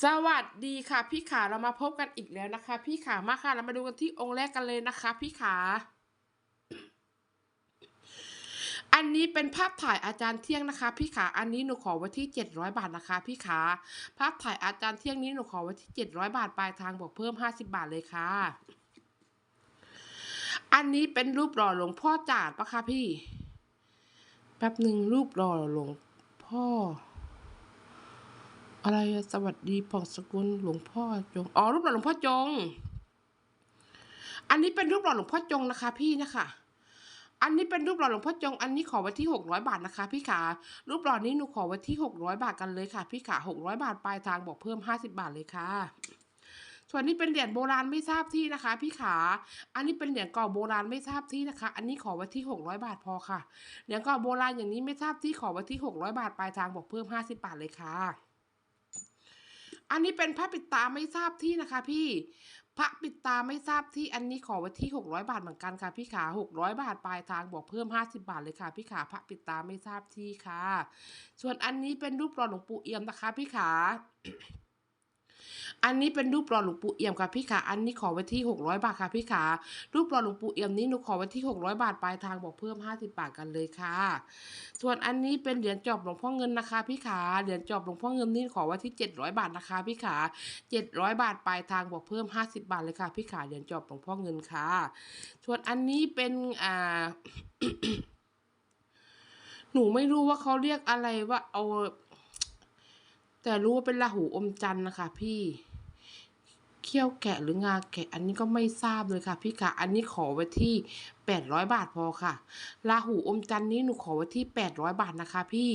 สวัสดีค่ะพี่ขาเรามาพบกันอีกแล้วนะคะ พี่ขามาค่ะเรามาดูกันที่องค์แรกกันเลยนะคะ พี่ขาอันนี้เป็นภาพถ่ายอาจารย์เที่ยงนะคะ พี่ขา อันนี้หนูขอไว้ที่เจ็ดร้อยบาทนะคะ พี่ขา ภาพถ่ายอาจารย์เที่ยงนี้หนูขอไว้ที่เจ็ดร้อยบาทปลายทางบวกเพิ่มห้าสิบาทเลยค่ะ อันนี้เป็นรูปหล่อหลวงพ่อจาดปะคะพี่ แป๊บหนึ่งรูปหล่อหลวงพ่อ อะไรสวัสดีผ่องสกุลหลวงพ่อจงอ๋อรูปหล่อหลวงพ่อจง อันนี้เป็นรูปหล่อหลวงพ่อจงนะคะ พี่นะคะอันนี้เป็นรูปหล่อหลวงพ่อจง อันนี้ขอไว้ที่หกร้อยบาทนะคะ พี่ขารูปหล่อนี้หนูขอไว้ที่หกร้อยบาทกันเลยค่ะ พี่ขาหกร้อยบาทปลายทางบอกเพิ่มห้าสิบาทเลยค่ะ ส่วนนี้เป็นเหรียญโบราณไม่ทราบที่นะคะ พี่ขา อันนี้เป็นเหรียญเก่าโบราณไม่ทราบที่นะคะ อันนี้ขอไว้ที่หกร้อยบาทพอค่ะ เหรียญเก่าโบราณอย่างนี้ไม่ทราบที่ขอไว้ที่หกร้อยบาทปลายทางบอกเพิ่มห้าสิบาทเลยค่ะ อันนี้เป็นพระปิดตาไม่ทราบที่นะคะ พี่ พระปิดตาไม่ทราบที่อันนี้ขอไว้ที่หกร้อยบาทเหมือนกันค่ะพี่ขาหกร้อยบาทปลายทางบอกเพิ่มห้าสิบาทเลยค่ะ พี่ขาพระปิดตาไม่ทราบที่ค่ะ ส่วนอันนี้เป็นรูปหล่อหลวงปู่เอี่ยมนะคะ พี่ขา อันนี้เป็นรูปหล่อหลวงปู่เอี่ยมค่ะพี่ขาอันนี้ขอไว้ที่หกร้อยบาทค่ะพี่ขารูปหล่อหลวงปู่เอี่ยมนี้หนูขอไว้ที่หกร้อยบาทปลายทางบอกเพิ่มห้าสิบาทกันเลยค่ะ ส่วนอันนี้เป็นเหรียญจอบหลวงพ่อเงินนะคะพี่ขาเหรียญจอบหลวงพ่อเงินนี่ขอไว้ที่เจ็ดร้อยบาทนะคะพี่ขาเจ็ดร้อยบาทปลายทางบอกเพิ่มห้าสิบาทเลยค่ะพี่ขาเหรียญจอบหลวงพ่อเงินค่ะ ส่วนอันนี้เป็นอ่าหนูไม่รู้ว่าเขาเรียกอะไรว่าเอา แต่รู้ว่าเป็นราหูอมจันทร์นะคะพี่เขี้ยวแกะหรืองาแกะอันนี้ก็ไม่ทราบเลยค่ะพี่คะอันนี้ขอไว้ที่แปดร้อยบาทพอค่ะ ราหูอมจันนี้หนูขอไว้ที่แปดร้อยบาทนะคะ พี่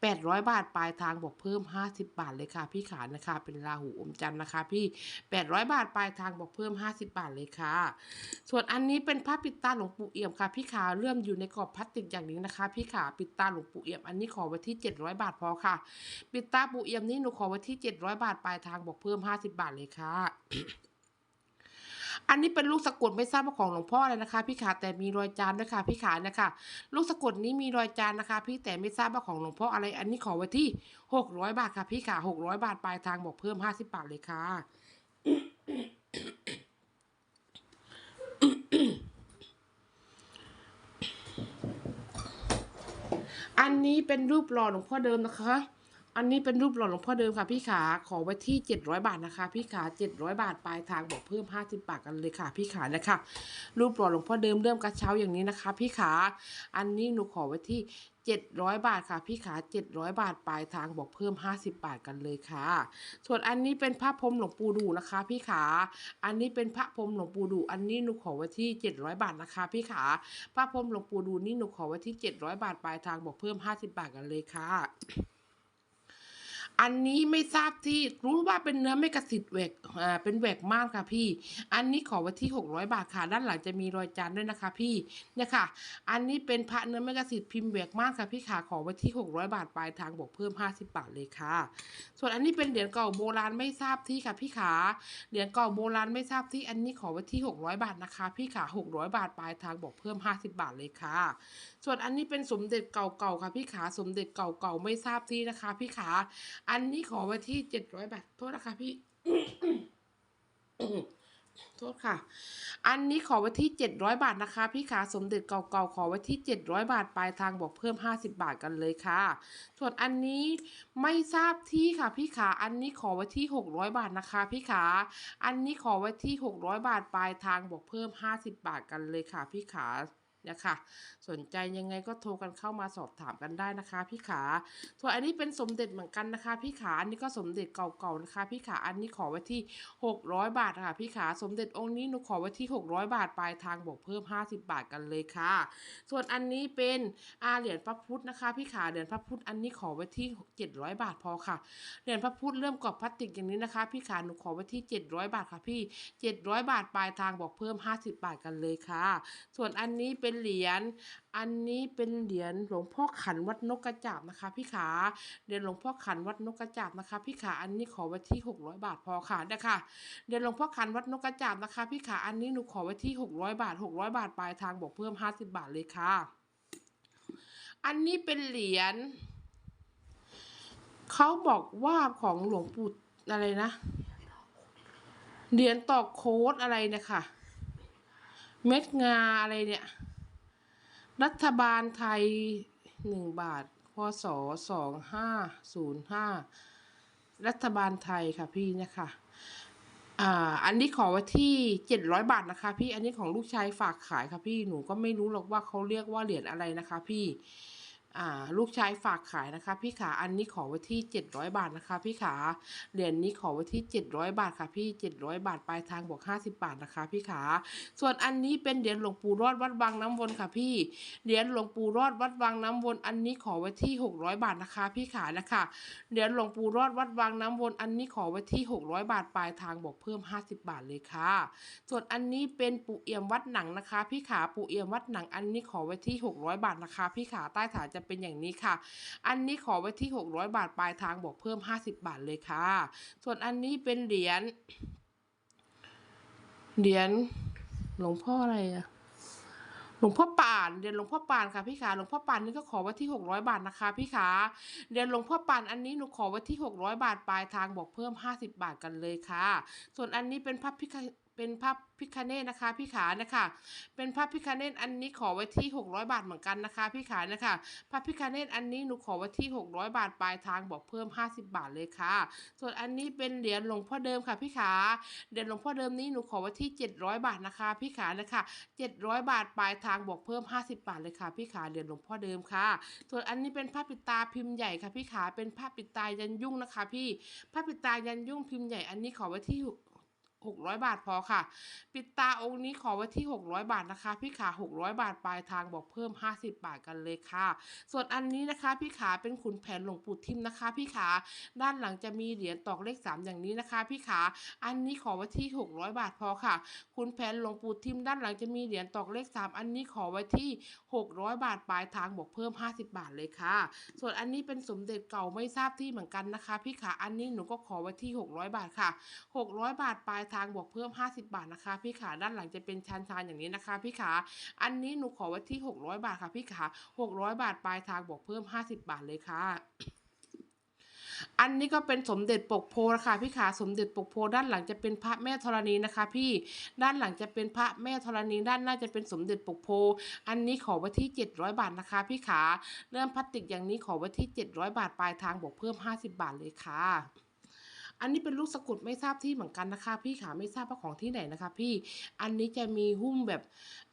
แปดร้อยบาทปลายทางบอกเพิ่มห้าสิบบาทเลยค่ะ พี่ขานะคะ เป็นราหูอมจันนะคะ พี่แปดร้อยบาทปลายทางบอกเพิ่มห้าสิบบาทเลยค่ะ ส่วนอันนี้เป็นพระปิดตาหลวงปู่เอี่ยมค่ะ พี่ขาเลื่อมอยู่ในกรอบพลาสติกอย่างนี้นะคะ พี่ขาปิดตาหลวงปู่เอี่ยมอันนี้ขอไว้ที่เจ็ดร้อยบาทพอค่ะ ปิดตาปู่เอี่ยมนี่หนูขอไว้ที่เจ็ดร้อยบาทปลายทางบอกเพิ่มห้าสิบบาทเลยค่ะ อันนี้เป็นลูกสะกดไม่ทราบว่าของหลวงพ่อเลยนะคะ พี่ขาแต่มีรอยจานด้วยค่ะพี่ขานะคะลูกสะกดนี้มีรอยจานนะคะ พี่แต่ไม่ทราบว่าของหลวงพ่ออะไร อันนี้ขอไว้ที่หกร้อยบาทค่ะ พี่ขาหกร้อยบาทปลายทางบอกเพิ่มห้าสิบบาทเลยค่ะอันนี้เป็นรูปหล่อหลวงพ่อเดิมนะคะ อันนี้เป็นรูปหล่อหลวงพ่อเดิมค่ะพี่ขา ขอไว้ที่เจ็ดร้อยบาทนะคะ พี่ขาเจ็ดร้อยบาทปลายทางบอกเพิ่มห้าสิบบาทกันเลยค่ะ พี่ขานะคะ รูปหล่อหลวงพ่อเดิมเริ่มกระเช้าอย่างนี้นะคะ พี่ขา อันนี้หนูขอไว้ที่เจ็ดร้อยบาทค่ะ พี่ขาเจ็ดร้อยบาทปลายทางบอกเพิ่มห้าสิบบาทกันเลยค่ะ ส่วนอันนี้เป็นพระพรมหลวงปู่ดูนะคะ พี่ขา อันนี้เป็นพระพรมหลวงปู่ดู อันนี้หนูขอไว้ที่เจ็ดร้อยบาทนะคะ พี่ขา พระพรมหลวงปู่ดูนี่หนูขอไว้ที่เจ็ดร้อยบาทปลายทางบอกเพิ่มห้าสิบบาทกันเลยค่ะ อันนี้ไม่ทราบที่รู้ว่าเป็นเนื้อไม่กระสิทธิ์แหวกอ่าเป็นแหวกมากค่ะพี่ อันนี้ขอไว้ที่หกร้อยบาทค่ะ ด้านหลังจะมีรอยจานด้วยนะคะ พี่เนี่ยค่ะ อันนี้เป็นพระเนื้อไม่กระสิทธิ์พิมพ์แหวกมากค่ะพี่ขาขอไว้ที่หกร้อยบาทปลายทางบอกเพิ่มห้าสิบบาทเลยค่ะ ส่วนอันนี้เป็นเหรียญเก่าโบราณไม่ทราบที่ค่ะพี่ขาเหรียญเก่าโบราณไม่ทราบที่อันนี้ขอไว้ที่หกร้อยบาทนะคะ พี่ขาหกร้อยบาทปลายทางบอกเพิ่มห้าสิบบาทเลยค่ะ ส่วนอันนี้เป็นสมเด็จเก่าๆค่ะพี่ขาสมเด็จเก่าๆไม่ทราบที่นะคะ พี่ขาอันนี้ขอไว้ที่เจ็ดร้อยบาท โทษนะคะพี่ โทษค่ะ อันนี้ขอไว้ที่เจ็ดร้อยบาทนะคะ พี่ขาสมเด็จเก่าๆขอไว้ที่เจ็ดร้อยบาทปลายทางบอกเพิ่มห้าสิบบาทกันเลยค่ะ ส่วนอันนี้ไม่ทราบที่ค่ะ พี่ขาอันนี้ขอไว้ที่หกร้อยบาทนะคะ พี่ขาอันนี้ขอไว้ที่หกร้อยบาทปลายทางบอกเพิ่มห้าสิบบาทกันเลยค่ะ พี่ขา นี่ยค่ะสนใจยังไงก็โทรกันเข้ามาสอบถามกันได้นะคะ พี่ขาส่วนอันนี้เป็นสมเด็จเหมือนกันนะคะ พี่ขาอันนี้ก็สมเด็จเก่าๆนะคะ พี่ขาอันนี้ขอไว้ที่หกร้อยบาทค่ะ พี่ขาสมเด็จองค์นี้หนูขอไว้ที่หกร้อยบาทปลายทางบอกเพิ่มห้าสิบบาทกันเลยค่ะ ส่วนอันนี้เป็นอาเหรียญพระพุทธนะคะ พี่ขาเหรียญพระพุทธอันนี้ขอไว้ที่เจ็ดร้อยบาทพอค่ะเหรียญพระพุทธเริ่มกรอบพลาสติกอย่างนี้นะคะ พี่ขาหนูขอไว้ที่เจ็ดร้อยบาทค่ะพี่เจ็ดร้อยบาทปลายทางบอกเพิ่มห้าสิบบาทกันเลยค่ะ ส่วนอันนี้เป็นเหรียญ อันนี้เป็นเหรียญหลวงพ่อขันวัดนกกระจาบนะคะ พี่ขาเหรียญหลวงพ่อขันวัดนกกระจาบนะคะ พี่ขาอันนี้ขอไว้ที่หกร้อยบาทพอค่ะนะคะเหรียญหลวงพ่อขันวัดนกกระจาบนะคะ พี่ขาอันนี้หนูขอไว้ที่หกร้อยบาทหกร้อยบาทปลายทางบอกเพิ่มห้าสิบบาทเลยค่ะ อันนี้เป็นเหรียญเขาบอกว่าของหลวงปู่อะไรนะเหรียญตอกโค้ดอะไรเนี่ยค่ะเม็ดงาอะไรเนี่ย รัฐบาลไทยหนึ่งบาท พศสองห้าศูนย์ห้ารัฐบาลไทยค่ะพี่เนี่ยค่ะอ่าอันนี้ขอไว้ที่เจ็ดร้อยบาทนะคะ พี่ อันนี้ของลูกชายฝากขายค่ะพี่ หนูก็ไม่รู้หรอกว่าเขาเรียกว่าเหรียญอะไรนะคะ พี่ ลูกชายฝากขายนะคะพี่ขาอันนี้ขอไว้ที่เจ็ดร้อยบาทนะคะพี่ขาเหรียญนี้ขอไว้ที่เจ็ดร้อยบาทค่ะพี่เจ็ดร้อยบาทปลายทางบวกห้าสิบบาทนะคะพี่ขาส่วนอันนี้เป็นเหรียญหลวงปู่รอดวัดวังน้ำวนค่ะพี่เหรียญหลวงปู่รอดวัดวังน้ำวนอันนี้ขอไว้ที่หกร้อยบาทนะคะพี่ขานะคะเหรียญหลวงปู่รอดวัดวังน้ำวนอันนี้ขอไว้ที่หกร้อยบาทปลายทางบวกเพิ่มห้าสิบบาทเลยค่ะ ส่วนอันนี้เป็นปู่เอี่ยมวัดหนังนะคะ พี่ขาปู่เอี่ยมวัดหนังอันนี้ขอไว้ที่หกร้อยบาทนะคะ พี่ขาใต้ฐานจะเป็นอย่างนี้ค่ะ อันนี้ขอไว้ที่หกร้อยบาทปลายทางบวกเพิ่มห้าสิบบาทเลยค่ะ ส่วนอันนี้เป็นเหรียญเหรียญหลวงพ่ออะไรอะหลวงพ่อป่านเหรียญหลวงพ่อป่านค่ะพี่ขาหลวงพ่อป่านนี่ก็ขอไว้ที่หกร้อยบาทนะคะพี่ขาเหรียญหลวงพ่อป่านอันนี้หนูขอไว้ที่หกร้อยบาทปลายทางบอกเพิ่มห้าสิบบาทกันเลยค่ะ ส่วนอันนี้เป็นพระพิฆ เป็นพระพิคเนตนะคะพี่ขานะคะเป็นพระพิคเนตอันนี้ขอไว้ที่หกร้อยบาทเหมือนกันนะคะพี่ขานะคะพระพิคเนตอันนี้หนูขอไว้ที่หกร้อยบาทปลายทางบอกเพิ่มห้าสิบบาทเลยค่ะ ส่วนอันนี้เป็นเหรียญหลวงพ่อเดิมค่ะพี่ขาเหรียญหลวงพ่อเดิมนี้หนูขอไว้ที่เจ็ดร้อยบาทนะคะพี่ขานะคะเจ็ดร้อยบาทปลายทางบวกเพิ่มห้าสิบบาทเลยค่ะพี่ขาเหรียญหลวงพ่อเดิมค่ะ ส่วนอันนี้เป็นผ้าปิดตาพิมพ์ใหญ่ค่ะพี่ขาเป็นผ้าปิดตายันยุ่งนะคะ พี่ผ้าปิดตายันยุ่งพิมพ์ใหญ่อันนี้ขอไว้ที่ หกร้อยบาทพอค่ะ ปิดตาองค์นี้ขอไว้ที่ 600 บาทนะคะ พี่ขา 600 บาทปลายทางบอกเพิ่ม 50 บาทกันเลยค่ะ ส่วนอันนี้นะคะ พี่ขาเป็นขุนแผนหลวงปู่ทิมนะคะ พี่ขา ด้านหลังจะมีเหรียญตอกเลข 3 อย่างนี้นะคะ พี่ขา อันนี้ขอไว้ที่ 600 บาทพอค่ะ ขุนแผนหลวงปู่ทิมด้านหลังจะมีเหรียญตอกเลข 3 อันนี้ขอไว้ที่ 600 บาทปลายทางบอกเพิ่ม 50 บาทเลยค่ะ ส่วนอันนี้เป็นสมเด็จเก่าไม่ทราบที่เหมือนกันนะคะ พี่ขา อันนี้หนูก็ขอไว้ที่ 600 บาทค่ะ 600 บาทปลายทางบวกเพิ่ม 50 บาทนะคะ พี่ขาด้านหลังจะเป็นชานชานอย่างนี้นะคะ พี่ขาอันนี้หนูขอไว้ที่ 600 บาทค่ะพี่ขา600 บาทปลายทางบวกเพิ่ม 50 บาทเลยค่ะอันนี้ก็เป็นสมเด็จปกโพนะคะพี่ขาสมเด็จปกโพด้านหลังจะเป็นพระแม่ธรณีนะคะ พี่ด้านหลังจะเป็นพระแม่ธรณีด้านหน้าจะเป็นสมเด็จปกโพ อันนี้ขอไว้ที่ 700 บาทนะคะ พี่ขาเริ่มพลาสติกอย่างนี้ขอไว้ที่ 700 บาทปลายทางบวกเพิ่ม 50 บาทเลยค่ะ อันนี้เป็นลูกสะกุดไม่ทราบที่เหมือนกันนะคะ พี่ขาไม่ทราบว่าของที่ไหนนะคะ พี่อันนี้จะมีหุ้มแบบ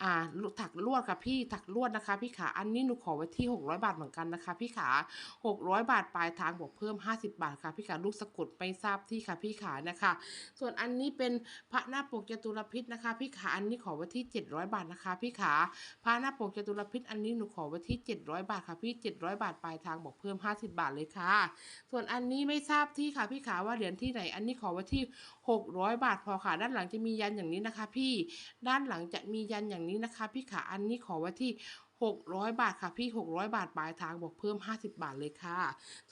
อ่าถักลวดค่ะพี่ถักลวดนะคะ พี่ขาอันนี้หนูขอไว้ที่ 600 บาทเหมือนกันนะคะ พี่ขา600 บาทปลายทางบวกเพิ่ม 50 บาทค่ะ พี่ขาลูกสะกุดไม่ทราบที่ค่ะ พี่ขานะคะ ส่วนอันนี้เป็นพระหน้าปกจตุรพิษนะคะ พี่ขาอันนี้ขอไว้ที่ 700 บาทนะคะ พี่ขาพระหน้าปกจตุรพิษอันนี้หนูขอไว้ที่ 700 บาทค่ะพี่700 บาทปลายทางบอกเพิ่ม 50 บาทเลยค่ะ ส่วนอันนี้ไม่ทราบที่ค่ะ พี่ขาว่าเหรียญที่ไหน อันนี้ขอไว้ที่ 600 บาทพอค่ะ ด้านหลังจะมียันอย่างนี้นะคะ พี่ ด้านหลังจะมียันอย่างนี้นะคะ พี่ขาอันนี้ขอไว้ที่600 บาทค่ะพี่600 บาทปลายทางบอกเพิ่ม 50 บาทเลยค่ะ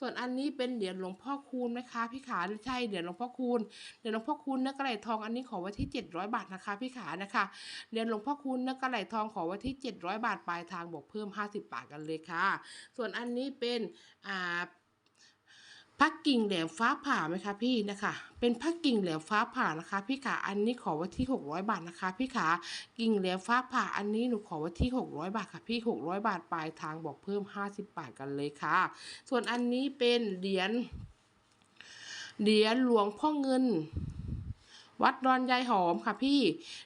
ส่วนอันนี้เป็นเหรียญหลวงพ่อคูณนะคะ พี่ขาใช่เหรียญหลวงพ่อคูณเหรียญหลวงพ่อคูณเนื้อกระไหลทองอันนี้ขอไว้ที่ 700 บาทนะคะ พี่ขานะคะเหรียญหลวงพ่อคูณเนื้อกระไหลทองขอไว้ที่ 700 บาทปลายทางบอกเพิ่ม 50 บาทกันเลยค่ะ ส่วนอันนี้เป็นอ่า พักกิ่งแหลมฟ้าผ่าไหมคะพี่นะคะ เป็นพักกิ่งแหลมฟ้าผ่านะคะ พี่ขาอันนี้ขอไว้ที่ 600 บาทนะคะ พี่ขากิ่งแหลมฟ้าผ่าอันนี้หนูขอไว้ที่ 600 บาทค่ะพี่ 600 บาทปลายทางบอกเพิ่ม 50 บาทกันเลยค่ะ ส่วนอันนี้เป็นเหรียญเหรียญหลวงพ่อเงิน วัดดอนยายหอมค่ะพี่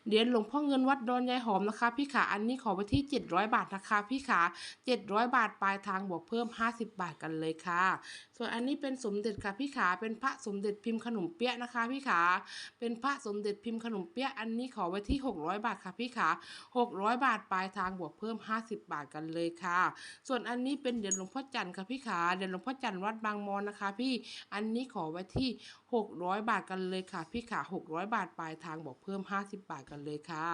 เหรียญหลวงพ่อเงินวัดดอนยายหอมนะคะ พี่ขาอันนี้ขอไว้ที่ 700 บาทนะคะ พี่ขา700 บาทปลายทางบวกเพิ่ม 50 บาทกันเลยค่ะ ส่วนอันนี้เป็นสมเด็จค่ะพี่ขาเป็นพระสมเด็จพิมพ์ขนมเปี๊ยะนะคะ พี่ขาเป็นพระสมเด็จพิมพ์ขนมเปี๊ยะอันนี้ขอไว้ที่ 600 บาทค่ะพี่ขา600 บาทปลายทางบวกเพิ่ม 50 บาทกันเลยค่ะ ส่วนอันนี้เป็นเหรียญหลวงพ่อจันทร์ค่ะพี่ขาเหรียญหลวงพ่อจันทร์วัดบางมอนนะคะ พี่อันนี้ขอไว้ที่ 600 บาทกันเลยค่ะ พี่ขา600 700 บาทปลายทางบอกเพิ่ม 50 บาทกันเลยค่ะ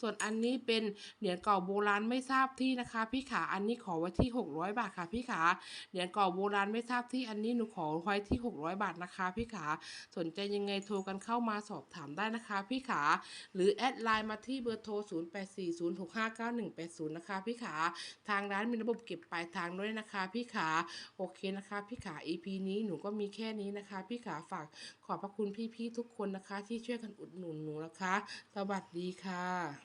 ส่วนอันนี้เป็นเหรียญเก่าโบราณไม่ทราบที่นะคะ พี่ขาอันนี้ขอไว้ที่ 600 บาทค่ะพี่ขาเหรียญเก่าโบราณไม่ทราบที่อันนี้หนูขอไว้ที่ 600 บาทนะคะ พี่ขาสนใจยังไงโทรกันเข้ามาสอบถามได้นะคะ พี่ขาหรือแอดไลน์มาที่เบอร์โทร 0840659180 นะคะ พี่ขาทางร้านมีระบบเก็บปลายทางด้วยนะคะ พี่ขาโอเคนะคะ พี่ขา EP นี้หนูก็มีแค่นี้นะคะ พี่ขาฝากขอบพระคุณพี่ๆทุกคนนะคะที่ช่วยช่วยกันอุดหนุนหนูนะคะ สวัสดีค่ะ